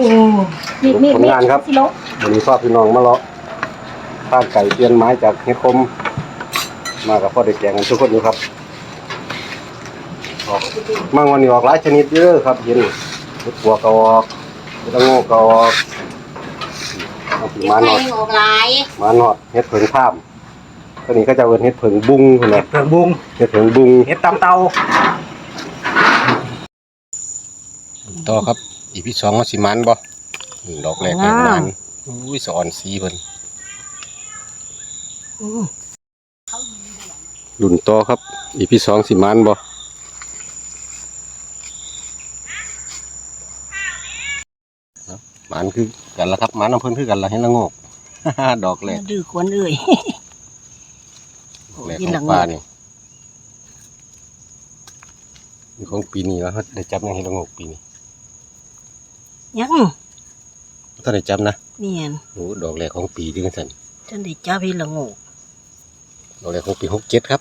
อ้มีมีผลงานครับ สิลงวันนี้พ่อพี่น้องมาเลาะข้างไก่เปลี่ยนไม้จากเฮ็ดคม มากับพ่อเด็กแกงกันทุกคนอยู่ครับออกมั่งวันนี้ออกหลายชนิดเยอะครับเห็นเห็ดปัวกก็ออกเห็ดละโง่ก็ออกเอาสิเก็บมาหไว้นอดออกหลายมาหนอดเห็ดเผิงข้ามตัวนี้ก็จะเป็นเห็ดเผิงบุ้งคนเห็ละดเผือกบุงเห็ดเผิงบุ้งเห็ดตำเตา ต่อครับ อีพี่สองมาสิมันบ่ดอกแรกแรกมันอุ้ยสอนสีเพิ่นรุ่นต่อครับ อีพี่สองสิมันบ่มันคือกันละครับมันน้ำเพิ่นคือกันละเห็นละโงกดอกแรกดื้อควรเอ่ยดอกแรกของปลานี่นี่ของปีนี้แล้วได้จับยังเห็นละโงกปีนี้ ยังถ้าได้จับนะเนียนโอ้ดอกแรกของปีที่กันสันจนได้จับให้ละโงกดอกแรกของปีหกเจ็ดครับ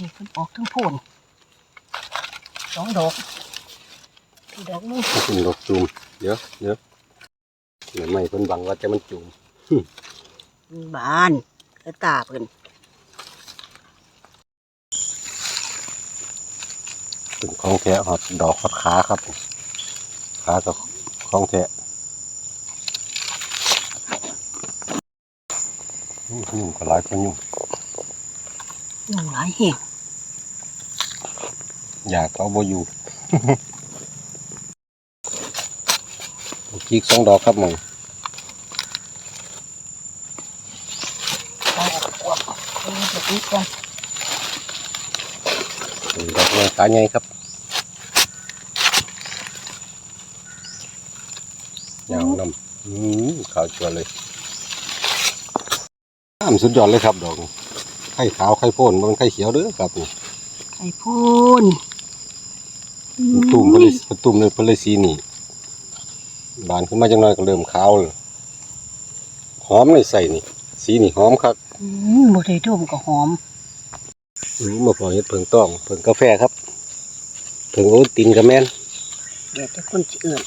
นี่เพิ่นออกทั้งโพนสองดอกพี่ดอกนึงนี่เป็นดอกจูมเดี๋ยวเดี๋ยวเดี๋ยวไม่เพิ่นบังว่าจะมันจูมบานกระตาเพิ่น เป็นของแท้หอดดอกหอดขาครับขากับของแท้ยุ่งก็หลายคนยุ่งยังหลายแห่งอยากเอาบ่อยู่กีกสองดอกครับมึงเอาออกกวกเอาแบบนี้ก่อนดอก ใหญ่ขาใหญ่ครับยาวนำอืมขาวชัวเลยน้ำสุดยอดเลยครับ ดอกนี้ไข่ขาวไข่โพ่นมันไข่เขียวเด้อครับนี่ไข่พูนมันตุ่มเพนเลยมันตุ่มเลยเพนเลยสีนี่บานขึ้นมาจังน้อยก็เริ่มขาวเลยหอมเลยใส่นี่ สีนี่หอมครับอืมบ่ได้ดมก็หอมรู้ มาพอเฮ็ดเผิงต้องเผิงกาแฟครับเผิงโอวัลตินกับแม่นเดี๋ยวแต่คนสิเอื่น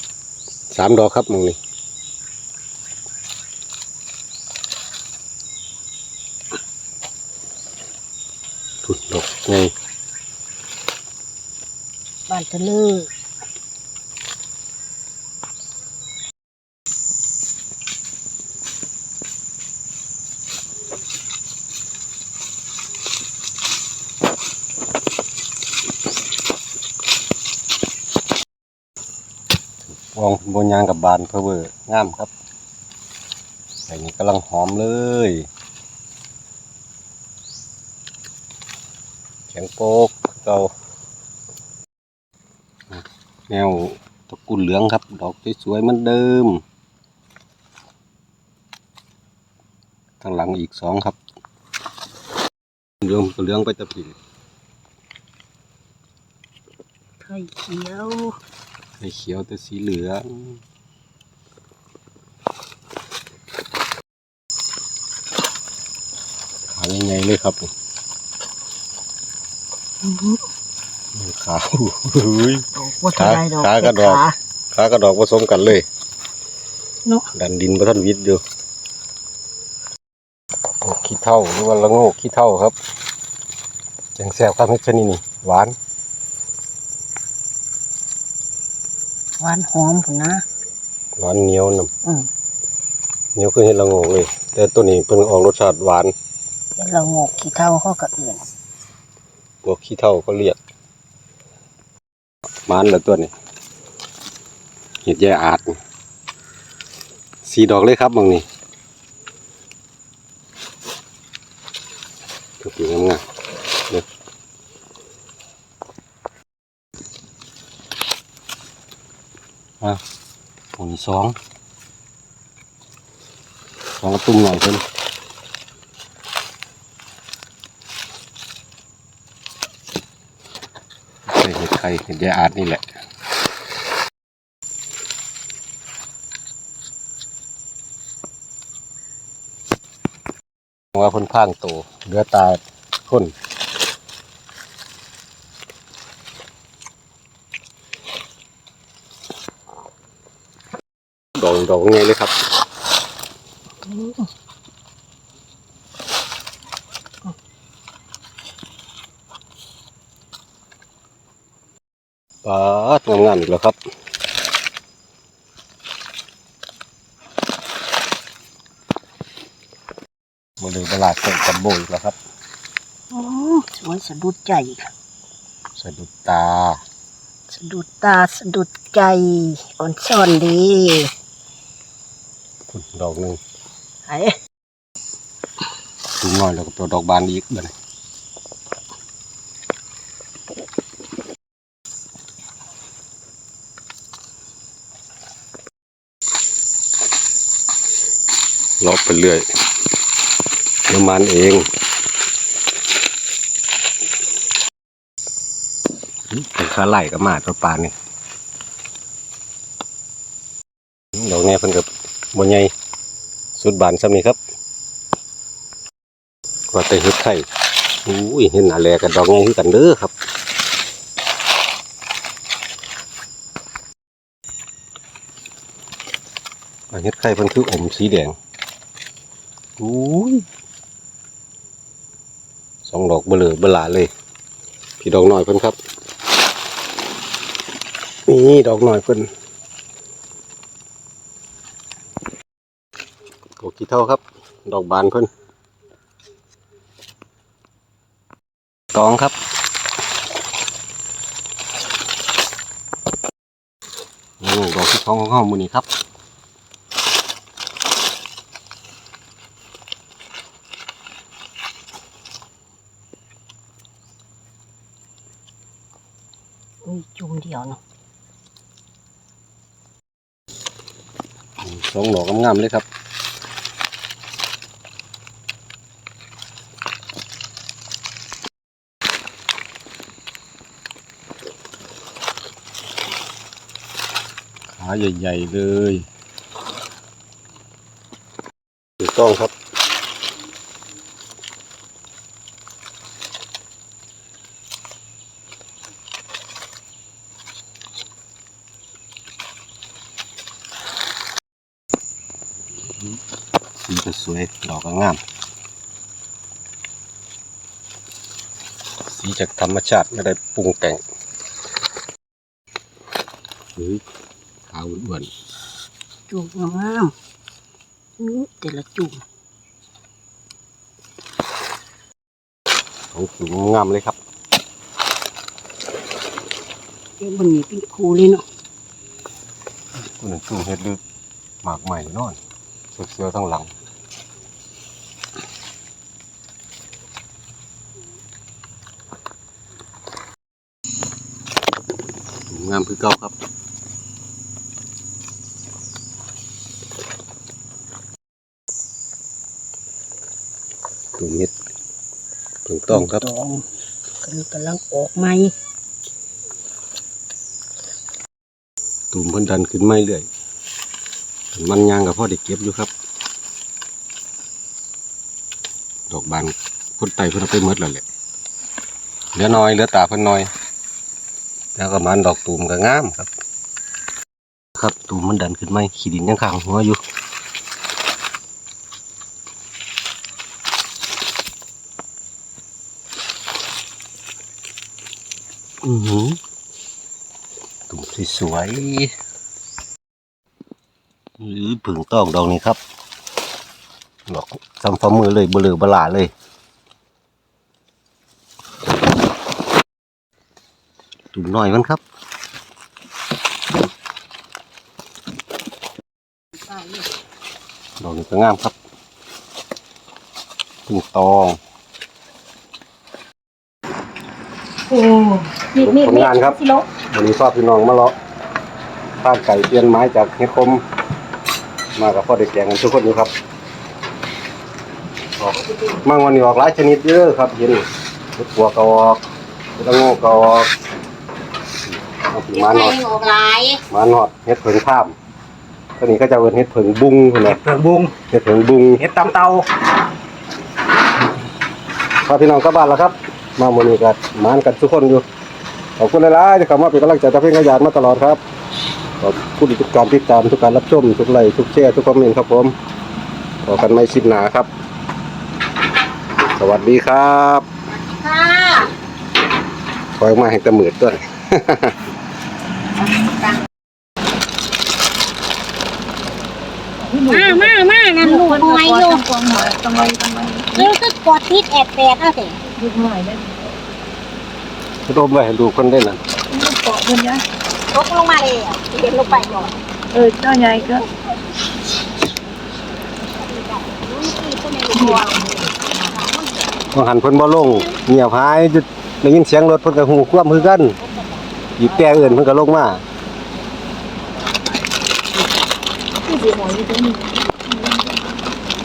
สามดอกครับมึงนี่ถุดดอกไงบ้านตะลือ องบนยางกับบานเพอเวอร์งามครับใส่างนี่กำลังหอมเลยแข็งโป๊กเก่าแนวตะกุนเหลืองครับ ดอกสวยๆเหมือนเดิมข้างหลังอีกสองครับเหลืองก็เหลืองไปตะผินไข่เขียว ไอ้เขียวแต่สีเหลืองขาใหญ่ๆเลยครับอื้อหือขาวเฮ้ยดอกว่าเท่าไรดอกขากระดอกขาขากระดอกผสมกันเลยเนาะดันดินประท่านวิทย์อยู่ขี้เท่าหรือว่าละโงกขี้เท่าครับแกงแซ่บครับเม็ดชนิดนี้หวาน หวานหอมพุ่นนะหวานเหนียวน้อืมำเหนียวคือเห็ดละโงกเลย แต่ตัวนี้เป็นออกรสชาติหวานเดี๋ยวเรางกขี้เท่าเขาก็เอื่นพวกขี้เท่าก็เรียกมันละตัวนี้เห็ดแย่อาดสีดอกเลยครับบางนี่ก็ปีงามๆเด็ก อะผลสองสองกระตุ้มหน่อยเพิ่นใส่เห็ดไข่เห็ดยาอาดนี่แหละว่าคนพางโตเรือตาคน ดอกดอกไงเลยครับอืมปาดงามๆอีกแล้วครับบริเวณลาดเส้นกับโบอีกแล้วครับอืมสวยสะดุดใจสะดุดตา สะดุดตาสะดุดใจอ่อนซ่อนดีพุ่น ดอกหนึ่งไอ้สูงน้อยแล้วก็ตัวดอกบานอีกเบดนี้เลาะไปเรื่อยน้ำมันเองเป็นขาไหลกับมาตัวปลานี่ดอกแง่เพิ่นกั บนใหญ่สุดบานซ้ำนี่ครับว่าแต่เฮ็ดไข่อุ้ยเห็นหน้าแลกับดอกไงคือกันเด้อครับอันเฮ็ดไข่เพิ่นคืออมสีแดงอุ้ยสองดอกเบลอเบลาเลย พี่ดอกหน้อยเพิ่นครับ นี่ดอกหน้อยเพิ่น โกกี่เท่าครับ ดอกบานเพิ่นตองครับนี่ดอกที่ท้องของเขามือนี้ครับมีจุ่มเดียวเนาะสองดอกงามๆเลยครับ ใหญ่ ๆ เลยถูกต้องครับ สีก็สวยดอกก็งาม สีจากธรรมชาติไม่ได้ปรุงแต่งหรือ ขาวอ้วนจุ่มงามๆอื้อแต่ละจุ่มๆของสูงงามเลยครับเอ๊ะมันมีเป็นคูเลยเนาะตัวหนึ่งจุ่มเฮ็ดลึกหมากใหม่นอนเสือๆทั้งหลังงามคือเก่าครับ ตุ่มเห็ดถูกต้องครับตองกำลังกำลังออกใหม่ตุ่มเพิ่นดันขึ้นไม่เรื่อยมันยางกับพ่อได้เก็บอยู่ครับ ดอกบานคนไตเพิ่นเอาไปหมดแล้วแหละเหลือน้อยเหลือตาเพิ่นน้อย แล้วก็มันดอกตูมก็งามครับ ครับตูมมันดันขึ้นไม่ขีดินยังข้างหัวอยู่ อือหือตุ่มสวยๆหรือผึ่งต้องดอกนี้ครับดอกซ้ำฝ่ามือเลยเบลือบลาเลยตุ่มน้อยมันครับดอกนี้ก็งามครับผึ่งตอง โอ้มีมีผลงานครับ สิโลวันนี้พ่อพี่น้องมาเลาะข้างไก่เปลี่ยนไม้จากเฮ็ดคม มากับพ่อเด็กแกงกันทุกคนอยู่ครับออกมั่งวันนี้ออกหลายชนิดเยอะครับเห็นเห็ดปัวกก็ออกเห็ดละโง่ก็ออกเอาผีมาหนอดออกหลายมาหนอดเห็ดเผิงข้ามตัวนี้ก็จะเป็นเห็ดเผิงบุ้งคนละเผือกบุงเห็ดเผิงบุ้งเห็ดตำเตาพ่อพี่น้องกลับบ้านแล้วครับ มาวันนี้กันมานกันทุกคนอยู่ขอบคุณหลายๆที่เข้ามาเป็นกำลังใจตะเพ่งขยันมาตลอดครับสขอบคุณทุกการติดตามทุกการรับชมทุกไลค์ทุกแชร์ทุกคอมเมนต์ครับผมพอกันไม่คลิปหนาครับ สวัสดีครับค่ะคอยมาให้ตะหมืดด้วยมามามานั่นลูกหอยอยู่ต้องหอยต้องหอยต้องหอยนี่คือกดทิศแอบแปดเอาสิ ลูกหอยได้รวมไว้ให้ดูคนได้นั่นลูกเกาะคนเนี้ยตกลงมาเลยอะเด็นลงไปก่อนเออเจ้าใหญ่ก็บางหันเพิ่นบ่ลงเงียบหายจุดได้ยินเสียงรถเพิ่นก็ฮู้ความคือกันหยิบแต่เอื่นเพิ่นก็ลงมาที่สีหอยอยู่ตรงนี้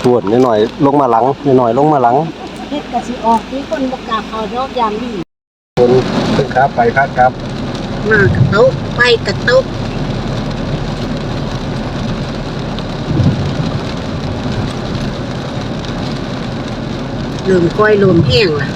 ทวนหน่อยๆลงมาหลังหน่อยๆลงมาหลัง เฮ็ดกะสิออกที่คนประกาศเขารอบยามนี่คนขึ้นครับไปครับครับมากระตุกไปกระตุกลมก้อยลมแห้งล่ะ